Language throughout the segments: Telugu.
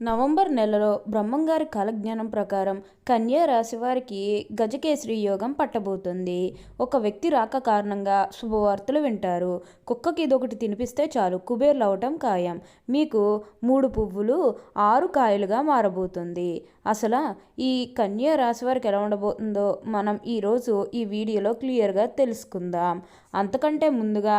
నవంబర్ నెలలో బ్రహ్మంగారి కాలజ్ఞానం ప్రకారం కన్యా రాశి వారికి గజకేసరి యోగం పట్టబోతుంది. ఒక వ్యక్తి రాక కారణంగా శుభవార్తలు వింటారు. కుక్కకి ఇదొకటి తినిపిస్తే చాలు కుబేర్లు అవటం ఖాయం. మీకు మూడు పువ్వులు ఆరు కాయలుగా మారబోతుంది. అసలు ఈ కన్యా రాశి వారికి ఎలా ఉండబోతుందో మనం ఈరోజు ఈ వీడియోలో క్లియర్గా తెలుసుకుందాం. అంతకంటే ముందుగా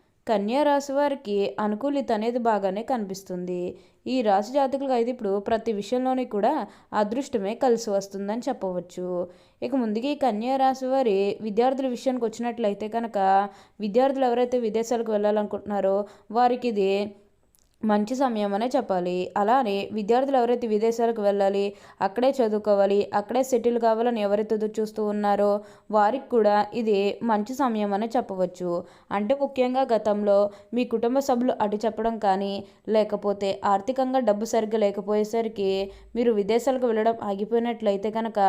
రాశి వారికి అనుకూలిత అనేది బాగానే కనిపిస్తుంది. ఈ రాశి జాతకులకు అయితే ఇప్పుడు ప్రతి విషయంలోని కూడా అదృష్టమే కలిసి వస్తుందని చెప్పవచ్చు. ఇక ముందుగా ఈ కన్యా రాశి వారి విద్యార్థుల విషయానికి వచ్చినట్లయితే కనుక విద్యార్థులు ఎవరైతే విదేశాలకు వెళ్ళాలనుకుంటున్నారో వారికి ఇది మంచి సమయం అనే చెప్పాలి. అలానే విద్యార్థులు ఎవరైతే విదేశాలకు వెళ్ళాలి అక్కడే చదువుకోవాలి అక్కడే సెటిల్ కావాలని ఎవరైతే చూస్తూ ఉన్నారో వారికి కూడా ఇది మంచి సమయం అనే చెప్పవచ్చు. అంటే ముఖ్యంగా గతంలో మీ కుటుంబ సభ్యులు అటు చెప్పడం కానీ లేకపోతే ఆర్థికంగా డబ్బు సరిగ్గా లేకపోయేసరికి మీరు విదేశాలకు వెళ్ళడం ఆగిపోయినట్లయితే కనుక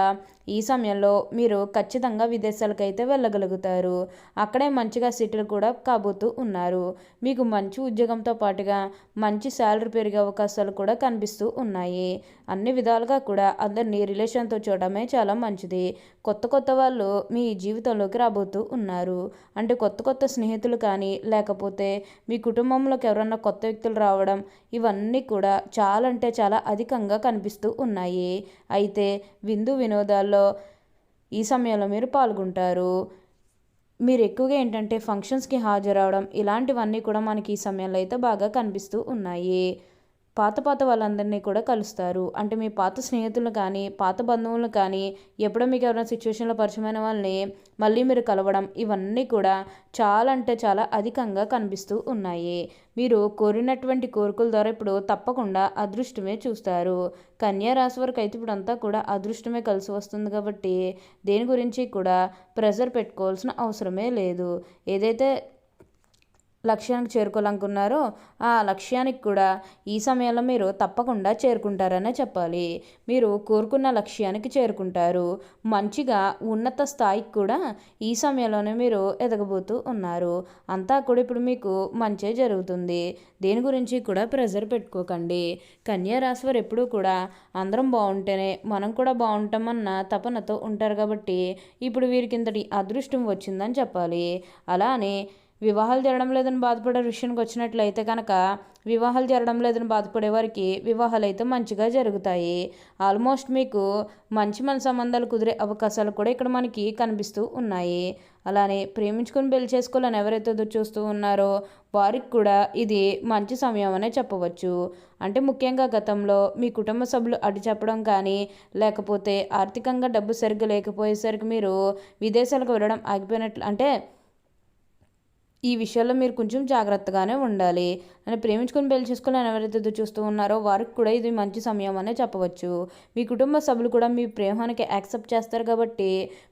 ఈ సమయంలో మీరు ఖచ్చితంగా విదేశాలకు అయితే వెళ్ళగలుగుతారు. అక్కడే మంచిగా సెటిల్ కూడా కాబోతూ ఉన్నారు. మీకు మంచి ఉద్యోగంతో పాటుగా మంచి శాలరీ పెరిగే అవకాశాలు కూడా కనిపిస్తూ ఉన్నాయి. అన్ని విధాలుగా కూడా అందరినీ రిలేషన్తో చూడడమే చాలా మంచిది. కొత్త కొత్త వాళ్ళు మీ జీవితంలోకి రాబోతూ ఉన్నారు. అంటే కొత్త కొత్త స్నేహితులు కానీ లేకపోతే మీ కుటుంబంలోకి ఎవరన్నా కొత్త వ్యక్తులు రావడం ఇవన్నీ కూడా చాలా అంటే చాలా అధికంగా కనిపిస్తూ ఉన్నాయి. అయితే విందు వినోదాల్లో ఈ సమయంలో మీరు పాల్గొంటారు. మీరు ఎక్కువగా ఏంటంటే ఫంక్షన్స్కి హాజరవడం ఇలాంటివన్నీ కూడా మనకి ఈ సమయంలో అయితే బాగా కనిపిస్తూ ఉన్నాయి. పాత పాత వాళ్ళందరినీ కూడా కలుస్తారు. అంటే మీ పాత స్నేహితులు కానీ పాత బంధువులు కానీ ఎప్పుడో మీకు ఎవరైనా సిచ్యువేషన్లో పరిచయమైన వాళ్ళని మళ్ళీ మీరు కలవడం ఇవన్నీ కూడా చాలా అంటే చాలా అధికంగా కనిపిస్తూ ఉన్నాయి. మీరు కోరినటువంటి కోరికల ద్వారా ఇప్పుడు తప్పకుండా అదృష్టమే చూస్తారు. కన్యా రాశి వరకు అయితే ఇప్పుడు అంతా కూడా అదృష్టమే కలిసి వస్తుంది కాబట్టి దేని గురించి కూడా ప్రెజర్ పెట్టుకోవాల్సిన అవసరమే లేదు. ఏదైతే లక్ష్యానికి చేరుకోవాలనుకున్నారో ఆ లక్ష్యానికి కూడా ఈ సమయంలో మీరు తప్పకుండా చేరుకుంటారనే చెప్పాలి. మీరు కోరుకున్న లక్ష్యానికి చేరుకుంటారు. మంచిగా ఉన్నత స్థాయికి కూడా ఈ సమయంలోనే మీరు ఎదగబోతూ ఉన్నారు. అంతా కూడా ఇప్పుడు మీకు మంచే జరుగుతుంది. దేని గురించి కూడా ప్రెజర్ పెట్టుకోకండి. కన్యా వారు ఎప్పుడూ కూడా అందరం బాగుంటేనే మనం కూడా బాగుంటామన్న తపనతో ఉంటారు కాబట్టి ఇప్పుడు వీరికి ఇంతటి అదృష్టం వచ్చిందని చెప్పాలి. అలానే వివాహాలు జరగడం లేదని బాధపడే విషయానికి వచ్చినట్లయితే కనుక వివాహాలు జరగడం లేదని బాధపడే వారికి వివాహాలు అయితే మంచిగా జరుగుతాయి. ఆల్మోస్ట్ మీకు మంచి మన సంబంధాలు కుదిరే అవకాశాలు కూడా ఇక్కడ మనకి కనిపిస్తూ ఉన్నాయి. అలానే ప్రేమించుకొని పెళ్ళి చేసుకోవాలని ఎవరైతే చూస్తూ ఉన్నారో వారికి కూడా ఇది మంచి సమయం అనే చెప్పవచ్చు. అంటే ముఖ్యంగా గతంలో మీ కుటుంబ సభ్యులు అడ్డు చెప్పడం కానీ లేకపోతే ఆర్థికంగా డబ్బు సరిగ్గా లేకపోయేసరికి మీరు విదేశాలకు వెళ్ళడం ఆగిపోయినట్లు అంటే ఈ విషయాల్లో మీరు కొంచెం జాగ్రత్తగానే ఉండాలి. నన్ను ప్రేమించుకొని పెళ్ళి చేసుకుని ఎవరైతే చూస్తూ ఉన్నారో వారికి కూడా ఇది మంచి సమయం అనే చెప్పవచ్చు. మీ కుటుంబ సభ్యులు కూడా మీ ప్రేమానికి యాక్సెప్ట్ చేస్తారు కాబట్టి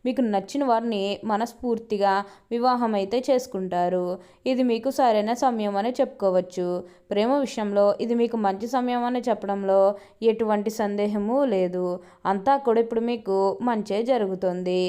మీకు నచ్చిన వారిని మనస్ఫూర్తిగా వివాహం అయితే చేసుకుంటారు. ఇది మీకు సరైన సమయం అనే చెప్పుకోవచ్చు. ప్రేమ విషయంలో ఇది మీకు మంచి సమయం అని చెప్పడంలో ఎటువంటి సందేహము లేదు. అంతా కూడా ఇప్పుడు మీకు మంచే జరుగుతుంది.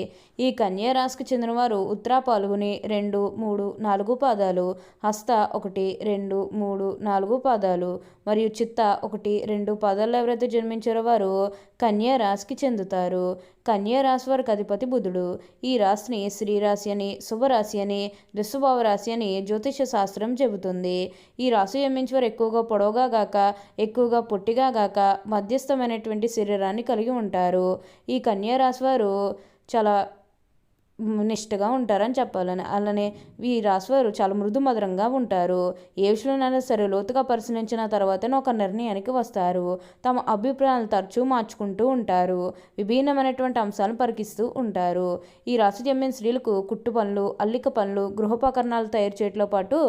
ఈ కన్యా రాశికి చెందిన వారు ఉత్తరా పాల్గొని రెండు మూడు నాలుగు పాదాలు హస్త ఒకటి రెండు మూడు నాలుగు పాదాలు మరియు చిత్త ఒకటి రెండు పాదాలు ఎవరైతే జన్మించారో వారు కన్యా రాశికి చెందుతారు. కన్యా రాశి వారికి అధిపతి బుధుడు. ఈ రాశిని శ్రీరాశి అని శుభరాశి అని దుస్సుభావ రాశి అని జ్యోతిష శాస్త్రం చెబుతుంది. ఈ రాశి జన్మించి వారు ఎక్కువగా పొడవుగా గాక ఎక్కువగా పొట్టిగా గాక మధ్యస్థమైనటువంటి శరీరాన్ని కలిగి ఉంటారు. ఈ కన్యా రాశి వారు చాలా నిష్టగా ఉంటారని చెప్పాలని. అలానే ఈ రాశివారు చాలా మృదు మధురంగా ఉంటారు. ఏ విషయంలోనైనా సరే లోతుగా పరిశీలించిన తర్వాతనే ఒక నిర్ణయానికి వస్తారు. తమ అభిప్రాయాలు తరచూ మార్చుకుంటూ ఉంటారు. విభిన్నమైనటువంటి అంశాలను పరికిస్తూ ఉంటారు. ఈ రాశి జమ్మిన స్త్రీలకు కుట్టు పనులు అల్లిక పనులు గృహోపకరణాలు తయారు చేయడంతో పాటు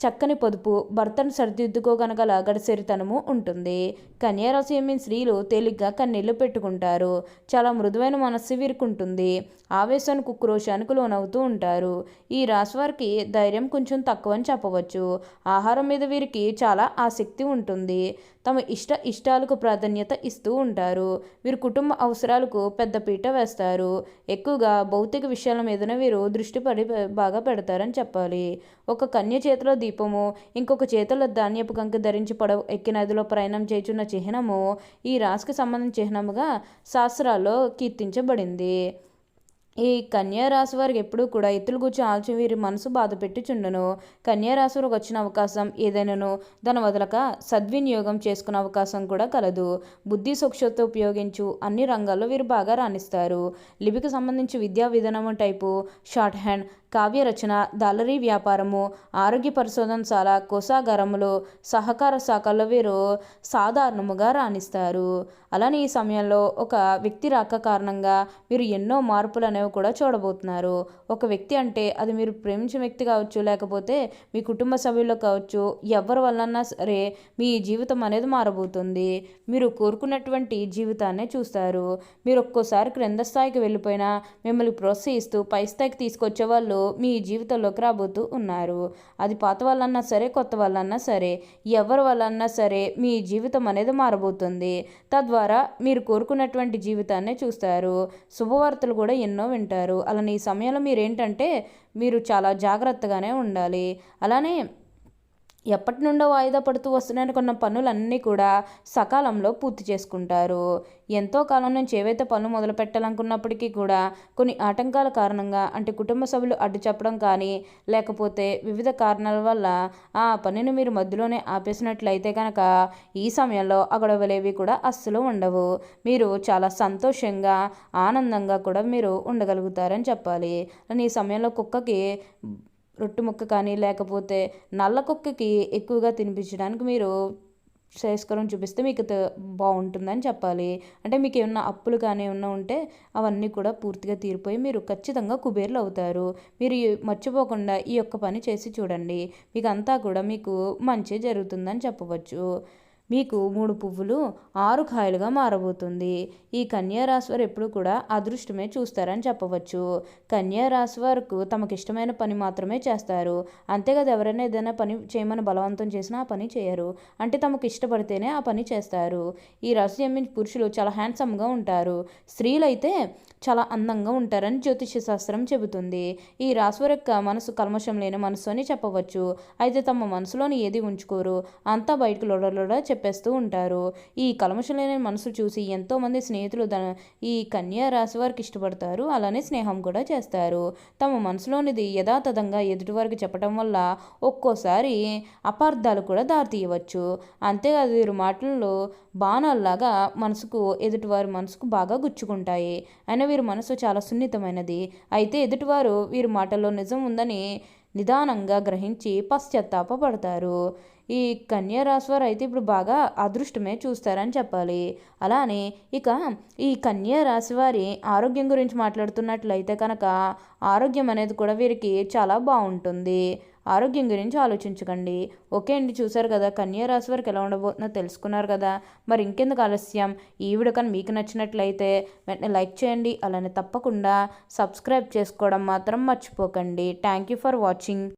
చక్కని పొదుపు భర్తను సరిదిద్దుకోగనగల గడిసెరితనము ఉంటుంది. కన్యారాశి ఏమిన స్త్రీలు తేలిగ్గా కన్నీళ్ళు పెట్టుకుంటారు. చాలా మృదువైన మనస్సు వీరుకుంటుంది. ఆవేశానికి ఉక్రోషానికి లోనవుతూ ఉంటారు. ఈ రాశి వారికి ధైర్యం కొంచెం తక్కువ అని చెప్పవచ్చు. ఆహారం మీద వీరికి చాలా ఆసక్తి ఉంటుంది. తమ ఇష్ట ఇష్టాలకు ప్రాధాన్యత ఇస్తూ ఉంటారు. వీరు కుటుంబ అవసరాలకు పెద్దపీట వేస్తారు. ఎక్కువగా భౌతిక విషయాల మీదనే వీరు దృష్టి పడి బాగా పెడతారని చెప్పాలి. ఒక కన్య చేతిలో దీపము ఇంకొక చేతిలో ధాన్యపు కంక ధరించి పడవ ఎక్కి నదిలో ప్రయాణం చేచున్న చిహ్నము ఈ రాశికి సంబంధించిన చిహ్నముగా శాస్త్రాల్లో కీర్తించబడింది. ఈ కన్యారాశి వారికి ఎప్పుడూ కూడా ఎత్తులు కూర్చొని ఆలోచన వీరి మనసు బాధ పెట్టుచుండను కన్యారాశి వారికి వచ్చిన అవకాశం ఏదైనాను దాని వదలక సద్వినియోగం చేసుకునే అవకాశం కూడా కలదు. బుద్ధి సూక్ష్మత ఉపయోగించు అన్ని రంగాల్లో వీరు బాగా రాణిస్తారు. లిపికి సంబంధించి విద్యా విధానం టైపు షార్ట్ హ్యాండ్ కావ్య రచన వ్యాపారము ఆరోగ్య పరిశోధనశాల కోసాగారములు సహకార శాఖల్లో వీరు సాధారణముగా రాణిస్తారు. అలానే ఈ సమయంలో ఒక వ్యక్తి రాక కారణంగా మీరు ఎన్నో మార్పులు అనేవి కూడా చూడబోతున్నారు. ఒక వ్యక్తి అంటే అది మీరు ప్రేమించిన వ్యక్తి కావచ్చు లేకపోతే మీ కుటుంబ సభ్యుల్లో కావచ్చు ఎవరి వల్లన్నా సరే మీ జీవితం అనేది మారబోతుంది. మీరు కోరుకున్నటువంటి జీవితాన్ని చూస్తారు. మీరు ఒక్కోసారి క్రింద స్థాయికి వెళ్ళిపోయినా మిమ్మల్ని ప్రోత్సహిస్తూ పై స్థాయికి తీసుకొచ్చే వాళ్ళు మీ జీవితంలోకి రాబోతూ ఉన్నారు. అది పాత వాళ్ళన్నా సరే కొత్త వాళ్ళన్నా సరే ఎవరి వాళ్ళన్నా సరే మీ జీవితం అనేది మారబోతుంది. తద్వారా మీరు కోరుకున్నటువంటి జీవితాన్ని చూస్తారు. శుభవార్తలు కూడా ఎన్నో వింటారు. అలానే ఈ సమయంలో మీరేంటంటే మీరు చాలా జాగ్రత్తగానే ఉండాలి. అలానే ఎప్పటి నుండో వాయిదా పడుతూ వస్తున్నాయని కొన్న పనులన్నీ కూడా సకాలంలో పూర్తి చేసుకుంటారు. ఎంతో కాలం నుంచి ఏవైతే పనులు మొదలు పెట్టాలనుకున్నప్పటికీ కూడా కొన్ని ఆటంకాల కారణంగా అంటే కుటుంబ సభ్యులు అడ్డు చెప్పడం కానీ లేకపోతే వివిధ కారణాల వల్ల ఆ పనిని మీరు మధ్యలోనే ఆపేసినట్లయితే కనుక ఈ సమయంలో ఆ గొడవలేవి కూడా అస్సలు ఉండవు. మీరు చాలా సంతోషంగా ఆనందంగా కూడా మీరు ఉండగలుగుతారని చెప్పాలి. ఈ సమయంలో కుక్కకి రొట్టె ముక్క కానీ లేకపోతే నల్ల కుక్కకి ఎక్కువగా తినిపించడానికి మీరు శ్రేయస్కరం చూపిస్తే మీకు బాగుంటుందని చెప్పాలి. అంటే మీకు ఏమన్నా అప్పులు కానీ ఏమన్నా ఉంటే అవన్నీ కూడా పూర్తిగా తీరిపోయి మీరు ఖచ్చితంగా కుబేర్లు అవుతారు. మీరు మర్చిపోకుండా ఈ యొక్క పని చేసి చూడండి. మీకు అంతా కూడా మీకు మంచి జరుగుతుందని చెప్పవచ్చు. మీకు మూడు పువ్వులు ఆరు కాయలుగా మారబోతుంది. ఈ కన్యారాశి వారు ఎప్పుడు కూడా అదృష్టమే చూస్తారని చెప్పవచ్చు. కన్యారాశి వారికి తమకిష్టమైన పని మాత్రమే చేస్తారు. అంతే కదా ఎవరైనా ఏదైనా పని చేయమని బలవంతం చేసినా ఆ పని చేయరు. అంటే తమకు ఇష్టపడితేనే ఆ పని చేస్తారు. ఈ రాశి జన్మించిన పురుషులు చాలా హ్యాండ్సమ్గా ఉంటారు. స్త్రీలైతే చాలా అందంగా ఉంటారని జ్యోతిష శాస్త్రం చెబుతుంది. ఈ రాశివారి యొక్క మనసు కల్మషం లేని మనసు అని చెప్పవచ్చు. అయితే తమ మనసులోని ఏది ఉంచుకోరు. అంతా బయటకు లొడలోడ చెప్పేస్తూ ఉంటారు. ఈ కల్మషం లేని మనసు చూసి ఎంతోమంది స్నేహితులు ఈ కన్యా రాశి వారికి ఇష్టపడతారు. అలానే స్నేహం కూడా చేస్తారు. తమ మనసులోనిది యథాతథంగా ఎదుటివారికి చెప్పడం వల్ల ఒక్కోసారి అపార్థాలు కూడా దారితీయవచ్చు. అంతేకాదు వీరు మాటల్లో బాణాల్లాగా మనసుకు ఎదుటివారి మనసుకు బాగా గుచ్చుకుంటాయి. అయినా వీరి మనసు చాలా సున్నితమైనది. అయితే ఎదుటివారు వీరి మాటల్లో నిజం ఉందని నిదానంగా గ్రహించి పశ్చాత్తాపడతారు ఈ కన్యా రాశి వారు అయితే ఇప్పుడు బాగా అదృష్టమే చూస్తారని చెప్పాలి. అలానే ఇక ఈ కన్యా రాశి వారి ఆరోగ్యం గురించి మాట్లాడుతున్నట్లయితే కనుక ఆరోగ్యం అనేది కూడా వీరికి చాలా బాగుంటుంది. ఆరోగ్యం గురించి ఆలోచించకండి. ఓకే అండి చూసారు కదా కన్యా రాశి వారికి ఎలా ఉండబోతుందో తెలుసుకున్నారు కదా. మరి ఇంకెందుకు ఆలస్యం? ఈ వీడియో కానీ మీకు నచ్చినట్లయితే వెంటనే లైక్ చేయండి. అలానే తప్పకుండా సబ్స్క్రైబ్ చేసుకోవడం మాత్రం మర్చిపోకండి. Thank you for watching.